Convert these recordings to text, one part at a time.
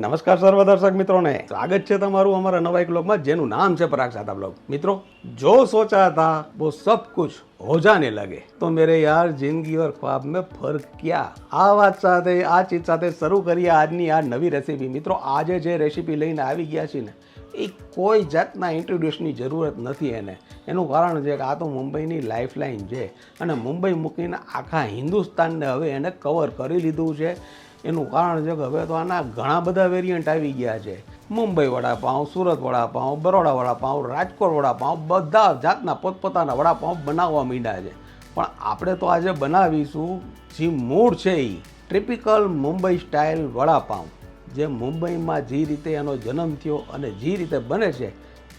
નમસ્કાર સર્વ દર્શક મિત્રોને. સ્વાગત છે તમારું અમારા નવા એક બ્લોગમાં જેનું નામ છે પરાગ સાતા બ્લોગ મિત્રો, જો સોચા હતા વો સબ કુછ હો જાને લગે. તો મેરે યાર જિંદગી ઓર ખ્વાબ મેં ફર્ક ક્યા? આ વાત સાથે, આ ચીજ સાથે શરૂ કરીએ આજની આ નવી રેસીપી મિત્રો, આજે જે રેસીપી લઈને આવી ગયા છીએ ને, એ કોઈ જાતના ઇન્ટ્રોડ્યુસની જરૂરત નથી એને. એનું કારણ છે કે આ તો મુંબઈની લાઇફલાઇન છે. અને મુંબઈ મૂકીને આખા હિન્દુસ્તાનને હવે એને કવર કરી લીધું છે. એનું કારણ છે કે હવે તો આના ઘણા બધા વેરિયન્ટ આવી ગયા છે. મુંબઈ વડાપાઉં, સુરત વડાપાઉં, બરોડા વડાપાઉં, રાજકોટ વડાપાઉં, બધા જાતના પોતપોતાના વડાપાઉં બનાવવા માંડ્યા છે. પણ આપણે તો આજે બનાવીશું જે મૂળ છે એ ટ્રિપિકલ મુંબઈ સ્ટાઇલ વડાપાઉં. જે મુંબઈમાં જે રીતે એનો જન્મ થયો અને જે રીતે બને છે,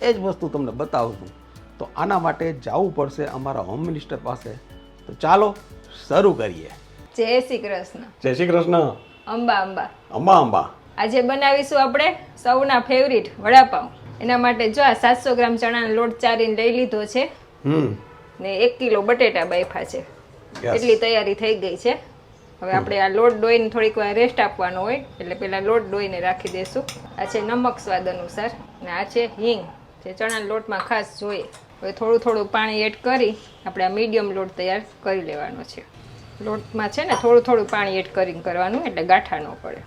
એ જ વસ્તુ તમને બતાવશું. તો આના માટે જવું પડશે અમારા હોમ મિનિસ્ટર પાસે. તો ચાલો શરૂ કરીએ. જય શ્રી કૃષ્ણ. જય શ્રી કૃષ્ણ. અંબા અંબા. અંબા અંબા. આજે બનાવીશું આપણે સૌના ફેવરિટ વડાપાઉં. એના માટે જો આ સાતસો ગ્રામ ચણાનો લોટ ચારીને લઈ લીધો છે. ને એક કિલો બટેટા બાફા છે. એટલી તૈયારી થઈ ગઈ છે. હવે આપણે આ લોટ ડોઈને થોડીક વાર રેસ્ટ આપવાનો હોય એટલે પેલા લોટ ડોઈને રાખી દઈશું આ છે નમક સ્વાદ અનુસાર. ને આ છે હિંગ જે ચણાના લોટમાં ખાસ જોઈએ. હવે થોડું થોડું પાણી એડ કરી આપણે આ મીડિયમ લોટ તૈયાર કરી લેવાનો છે. લોટમાં છે ને થોડું થોડું પાણી એડ કરીને કરવાનું, એટલે ગાંઠા ન પડે.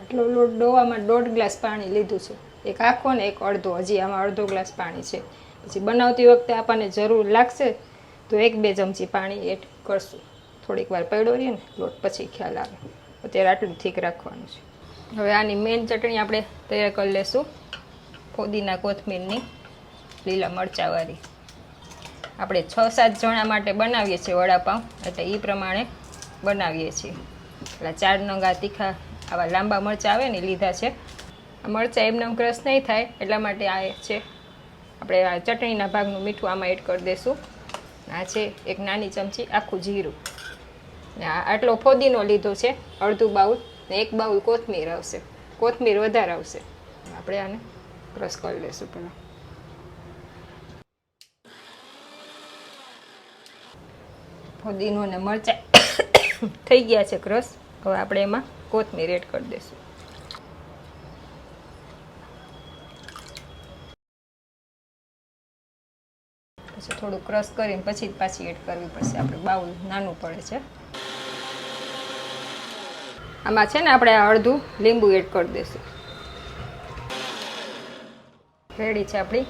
આટલો લોટ ડોવામાં દોઢ ગ્લાસ પાણી લીધું છે. એક આખો ને એક અડધો, હજી આમાં અડધો ગ્લાસ પાણી છે. પછી બનાવતી વખતે આપણને જરૂર લાગશે તો એક બે ચમચી પાણી એડ કરશું. થોડીક વાર પડ્યો ને, લોટ પછી ખ્યાલ આવે. અત્યારે આટલું થીક રાખવાનું છે. હવે આની મેઇન ચટણી આપણે તૈયાર કરી લેશું. ફોદીના કોથમીરની. લીલા મરચાંવાળી આપણે છ સાત જણા માટે બનાવીએ છીએ વડાપાઉં. એટલે એ પ્રમાણે બનાવીએ છીએ. એટલે ચાર નંગા તીખા આવા લાંબા મરચાં આવે ને લીધા છે. આ મરચાં એમને ક્રશ નહીં થાય, એટલા માટે આ છે. આપણે આ ચટણીના ભાગનું મીઠું આમાં એડ કરી દઈશું આ છે એક નાની ચમચી આખું જીરું. ને આટલો ફોદીનો લીધો છે, અડધું બાઉલ, ને એક બાઉલ કોથમીર આવશે. કોથમીર વધારે આવશે. આપણે આને ક્રશ કરી લઈશું પહેલાં. ફુદીનો ને મરચાં થઈ ગયા છે ક્રશ. હવે આપણે એમાં કોથમીર એડ કરી દઈશું. પછી થોડું ક્રશ કરીને પછી જ પાછી એડ કરવી પડશે. આપણે બાઉલ નાનું પડે છે. આમાં છે ને આપણે અડધું લીંબુ એડ કરી દઈશું. રેડી છે આપણી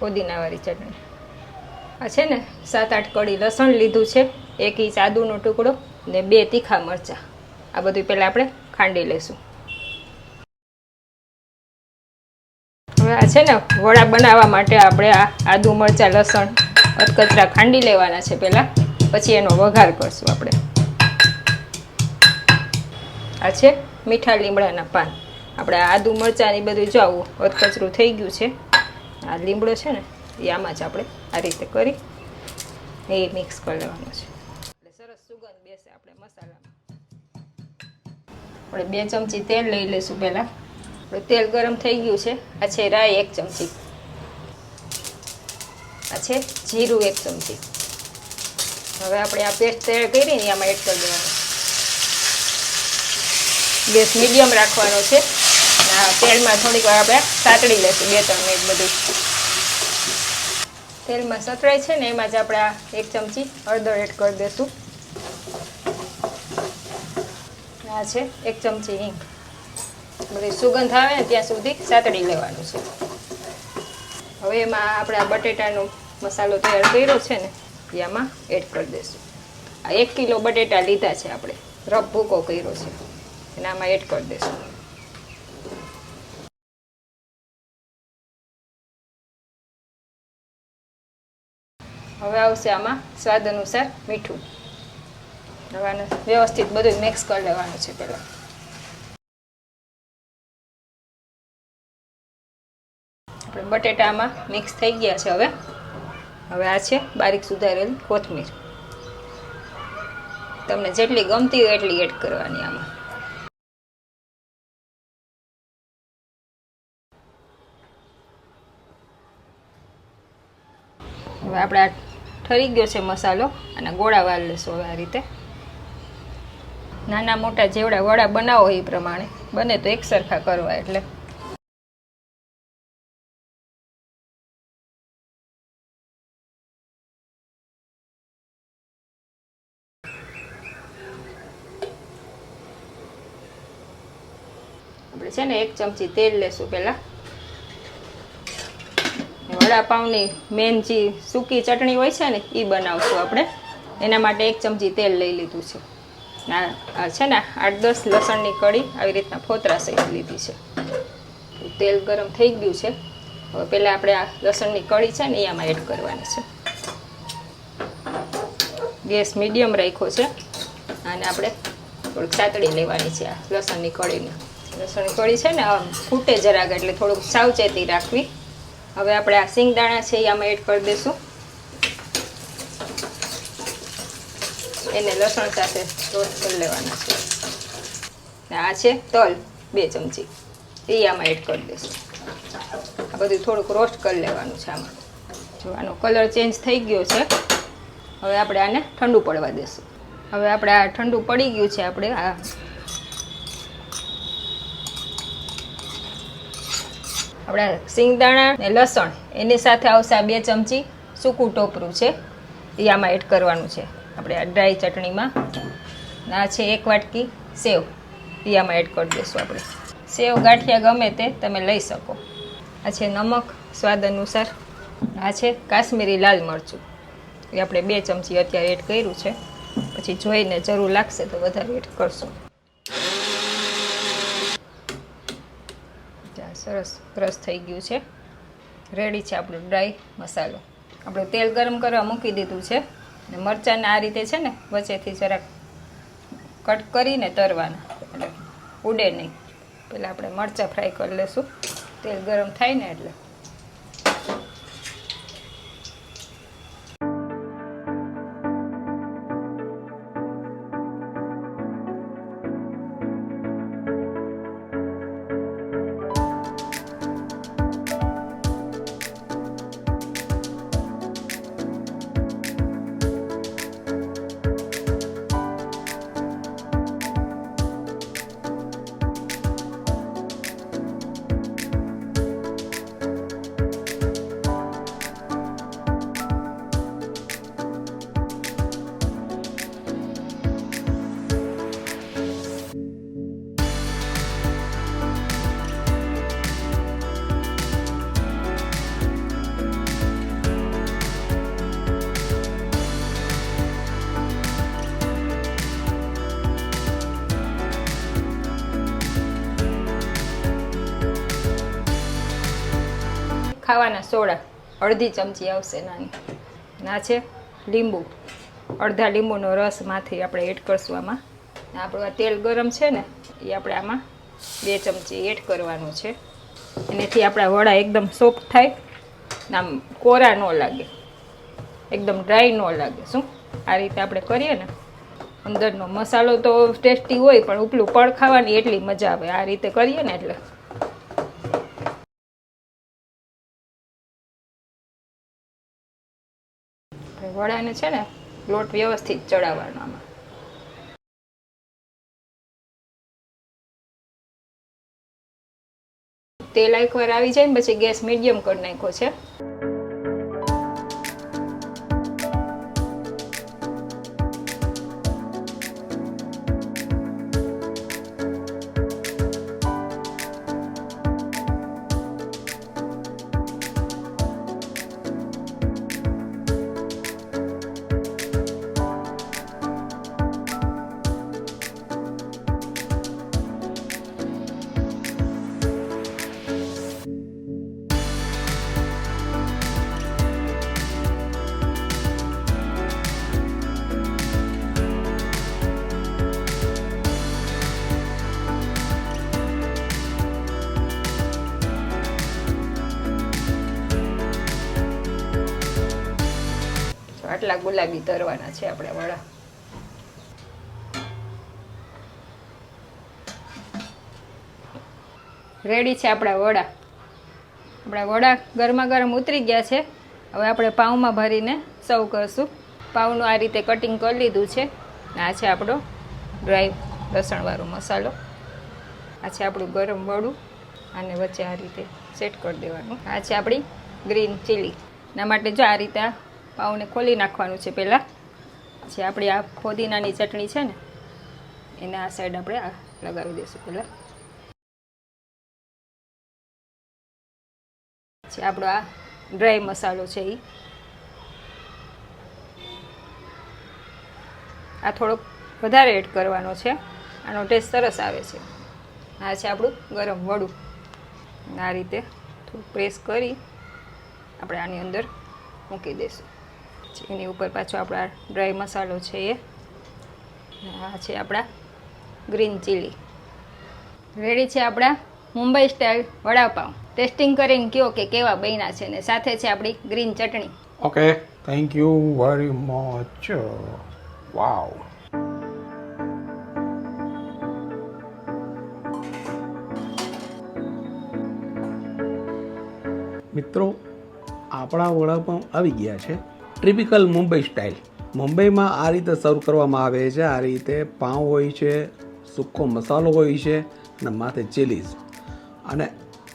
ફુદીનાવાળી ચટણી. આ છે ને સાત આઠ કડી લસણ લીધું છે. એક ઇંચ આદુનો ટુકડો ને બે તીખા મરચાં. આ બધું પહેલાં આપણે ખાંડી લઈશું. હવે આ છે ને વડા બનાવવા માટે આપણે આ આદુ, મરચાં, લસણ, અધકચરા ખાંડી લેવાના છે પહેલાં. પછી એનો વઘાર કરશું આપણે. આ છે મીઠા લીમડાના પાન. આપણે આદુ, મરચાં એ બધું જો આવું અધકચરું થઈ ગયું છે. આ લીમડો છે ને, એ આમાં જ આપણે આ રીતે કરી એ મિક્સ કરી લેવાનું છે. આપણે બે ચમચી તેલ લઈ લઈશું પહેલાં. આપણે તેલ ગરમ થઈ ગયું છે. આ છે રાઈ એક ચમચી. આ છે જીરું એક ચમચી. હવે આપણે આ પેસ્ટ તૈયાર કરી ને આમાં એડ કરી દેવાનું. ગેસ મીડિયમ રાખવાનો છે. આ તેલમાં થોડીક વાર આપણે સાતડી લઈશું, બે ત્રણ મિનિટ બધું. તેલમાં સતરાય છે ને એમાં જ આપણે આ એક ચમચી હળદર એડ કરી દઈશું આ છે, એક ચમચી હિંગ. બધી સુગંધ આવે ને ત્યાં સુધી સાતડી લેવાનું છે. હવે એમાં આપણે આ બટેટાનો મસાલો તૈયાર કર્યો છે ને, એ આમાં એડ કરી દઈશું. આ એક કિલો બટેટા લીધા છે આપણે, રફ ભૂકો કર્યો છે, એને આમાં એડ કરી દઈશું. હવે આવશે આમાં સ્વાદ અનુસાર મીઠું. હવે વ્યવસ્થિત બધું મિક્સ કરી લેવાનું છે પહેલાં. આપણે બટેટામાં મિક્સ થઈ ગયા છે હવે. હવે આ છે બારીક સુધારેલ કોથમીર. તમને જેટલી ગમતી હોય એટલી એડ કરવાની આમાં. હવે આપણે આ ઠરી ગયો છે મસાલો અને ગોળા વાળ લેશો હવે આ રીતે. નાના મોટા જેવડા વડા બનાવો એ પ્રમાણે. બને તો એક સરખા કરવા એટલે. આપણે છે ને એક ચમચી તેલ લેશું પહેલાં. વડાપાઉંની મેન જે સૂકી ચટણી હોય છે ને એ બનાવશું આપણે. એના માટે એક ચમચી તેલ લઈ લીધું છે. છે ને, આઠ દસ લસણની કળી આવી રીતના ફોતરા સહિત લીધી છે. તેલ ગરમ થઈ ગયું છે. હવે પહેલાં આપણે આ લસણની કળી છે ને એ આમાં એડ કરવાની છે. ગેસ મીડિયમ રાખ્યો છે. અને આપણે થોડીક સાતડી લેવાની છે આ લસણની કળીને. લસણની કળી છે ને ફૂટે જરાક એટલે થોડુંક સાવચેતી રાખવી. હવે આપણે આ સિંગદાણા છે એ આમાં એડ કરી દઈશું. એને લસણ સાથે રોસ્ટ કરી લેવાના છે. ને આ છે તલ, બે ચમચી. એ આમાં એડ કરી દઈશું. આ બધું થોડુંક રોસ્ટ કરી લેવાનું છે આમાં. જો આનો કલર ચેન્જ થઈ ગયો છે, હવે આપણે આને ઠંડુ પડવા દઈશું. હવે આપણે આ ઠંડુ પડી ગયું છે આપણે, આ આપણા સિંગદાણા ને લસણ એની સાથે આવશે આ બે ચમચી સૂકું ટોપરું છે. એ આમાં એડ કરવાનું છે. આપણે આ ડ્રાય ચટણીમાં. આ છે એક વાટકી સેવ. આમાં એડ કરી દઈશું આપણે. સેવ ગાંઠિયા ગમે તે તમે લઈ શકો. આ છે નમક, સ્વાદ અનુસાર. આ છે કાશ્મીરી લાલ મરચું. એ આપણે બે ચમચી અત્યારે એડ કર્યું છે. પછી જોઈને જરૂર લાગશે તો વધારે એડ કરશું. સરસ રસ થઈ ગયું છે. રેડી છે આપણો ડ્રાય મસાલો. આપણે તેલ ગરમ કરવા મૂકી દીધું છે. ને મરચાંને આ રીતે છે ને વચ્ચેથી જરાક કટ કરીને તરવાના. એટલે ઉડે નહીં. પહેલાં આપણે મરચાં ફ્રાય કરી લઈશું તેલ ગરમ થાય ને એટલે. ખાવાના સોડા. અડધી ચમચી આવશે નાની. ના છે? લીંબુ. અડધા લીંબુનો રસમાંથી આપણે એડ કરશું આમાં. આપણું આ તેલ ગરમ છે ને, એ આપણે આમાં બે ચમચી એડ કરવાનું છે. એનાથી આપણા વડા એકદમ સોફ્ટ થાય. આમ કોરા ન લાગે. એકદમ ડ્રાય ન લાગે. શું? આ રીતે આપણે કરીએ ને. અંદરનો મસાલો તો ટેસ્ટી હોય, પણ ઉપલું પડ ખાવાની એટલી મજા આવે. આ રીતે કરીએ ને એટલે. વડાને છે ને લોટ વ્યવસ્થિત ચડાવવાનો આમાં તેલ એકવાર આવી જાય ને પછી ગેસ મીડિયમ કરી નાખ્યો છે. આટલા ગુલાબી તરવાના છે આપણે વડા રેડી છે આપણા વડા. આપણા વડા ગરમા ગરમ ઉતરી ગયા છે. હવે આપણે પાઉંમાં ભરીને સર્વ કરશું. પાઉંનું આ રીતે કટિંગ કરી લીધું છે. આ છે આપણો ડ્રાય લસણવાળો મસાલો. આ છે આપણું ગરમ વડું. અને વચ્ચે આ રીતે સેટ કરી દેવાનું. આ છે આપણી ગ્રીન ચીલી એના માટે જો આ રીતે પાઉંને ખોલી નાખવાનું છે પહેલાં. પછી આપણી આ ફોદીનાની ચટણી છે ને, એને આ સાઈડ આપણે આ લગાવી દઈશું પહેલાં. પછી આપણો આ ડ્રાય મસાલો છે એ આ થોડોક વધારે એડ કરવાનો છે. આનો ટેસ્ટ સરસ આવે છે. આ છે આપણું ગરમ વડું. આ રીતે થોડું પ્રેસ કરી આપણે આની અંદર મૂકી દઈશું. એની ઉપર પાછો આપણા ડ્રાય મસાલો છે એ. આ છે આપણા ગ્રીન ચીલી. રેડી છે આપણા મુંબઈ સ્ટાઇલ વડાપાઉં. ટેસ્ટિંગ કરીને કહો કે કેવા બન્યા છે ને સાથે છે આપણી green chutney. Okay thank you very much wow મિત્રો, આપણા વડાપાઉં આવી ગયા છે. ટ્રિપિકલ મુંબઈ સ્ટાઇલ મુંબઈમાં આ રીતે સર્વ કરવામાં આવે છે. આ રીતે પાઉં હોય છે, સૂકો મસાલો હોય છે અને માથે ચીલીઝ અને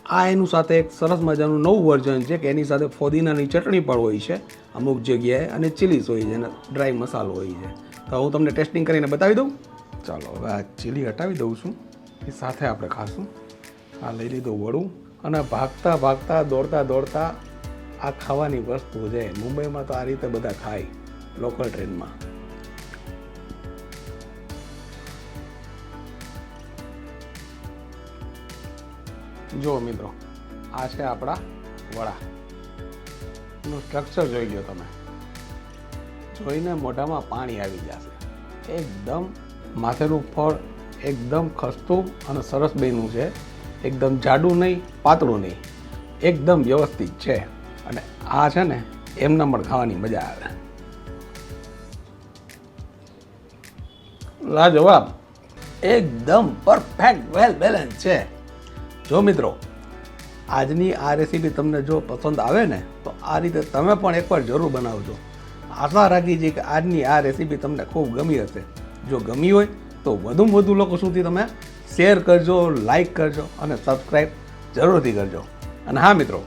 આ એનું સાથે એક સરસ મજાનું નવું વર્ઝન છે કે એની સાથે ફોદીનાની ચટણી પણ હોય છે. અમુક જગ્યાએ અને ચીલીસ હોય છે અને ડ્રાય મસાલો હોય છે. તો હું તમને ટેસ્ટિંગ કરીને બતાવી દઉં. ચાલો, હવે આ ચીલી હટાવી દઉં છું. એ સાથે આપણે ખાશું. આ લઈ લીધું વડું. અને ભાગતા ભાગતા દોડતા દોડતા આ ખાવાની વસ્તુ છે. મુંબઈમાં તો આ રીતે બધા ખાય લોકલ ટ્રેનમાં. જુઓ મિત્રો, આ છે આપણા વડા. નું સ્ટ્રક્ચર જોઈ લો તમે. જોઈને મોઢામાં પાણી આવી જશે. એકદમ માથેનું ફળ, એકદમ ખસ્તું અને સરસ બેનું છે. એકદમ જાડું નહીં, પાતળું નહીં. એકદમ વ્યવસ્થિત છે. આ છે ને, એમના પણ ખાવાની મજા આવે. લાજવાબ એકદમ પરફેક્ટ વેલ બેલેન્સ છે. જો મિત્રો, આજની આ રેસીપી તમને જો પસંદ આવે ને, તો આ રીતે તમે પણ એકવાર જરૂર બનાવજો. આશા રાખી છે કે આજની આ રેસીપી તમને ખૂબ ગમી હશે. જો ગમી હોય, તો વધુમાં વધુ લોકો સુધી તમે શેર કરજો લાઈક કરજો અને સબસ્ક્રાઈબ જરૂરથી કરજો. અને હા મિત્રો,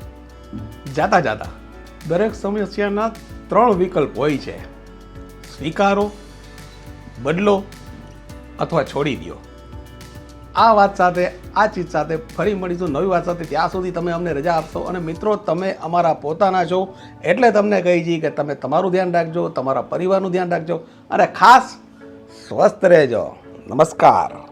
જાતા જાતા. દરેક સમસ્યાના ત્રણ વિકલ્પ હોય છે. સ્વીકારો, બદલો અથવા છોડી દો આ વાત સાથે, આ ચીજ સાથે ફરી મળીશું નવી વાત સાથે. ત્યાં સુધી તમે અમને રજા આપશો અને મિત્રો, તમે અમારા પોતાના છો એટલે તમને કહી છીએ કે તમે તમારું ધ્યાન રાખજો, તમારા પરિવારનું ધ્યાન રાખજો અને ખાસ સ્વસ્થ રહેજો. નમસ્કાર.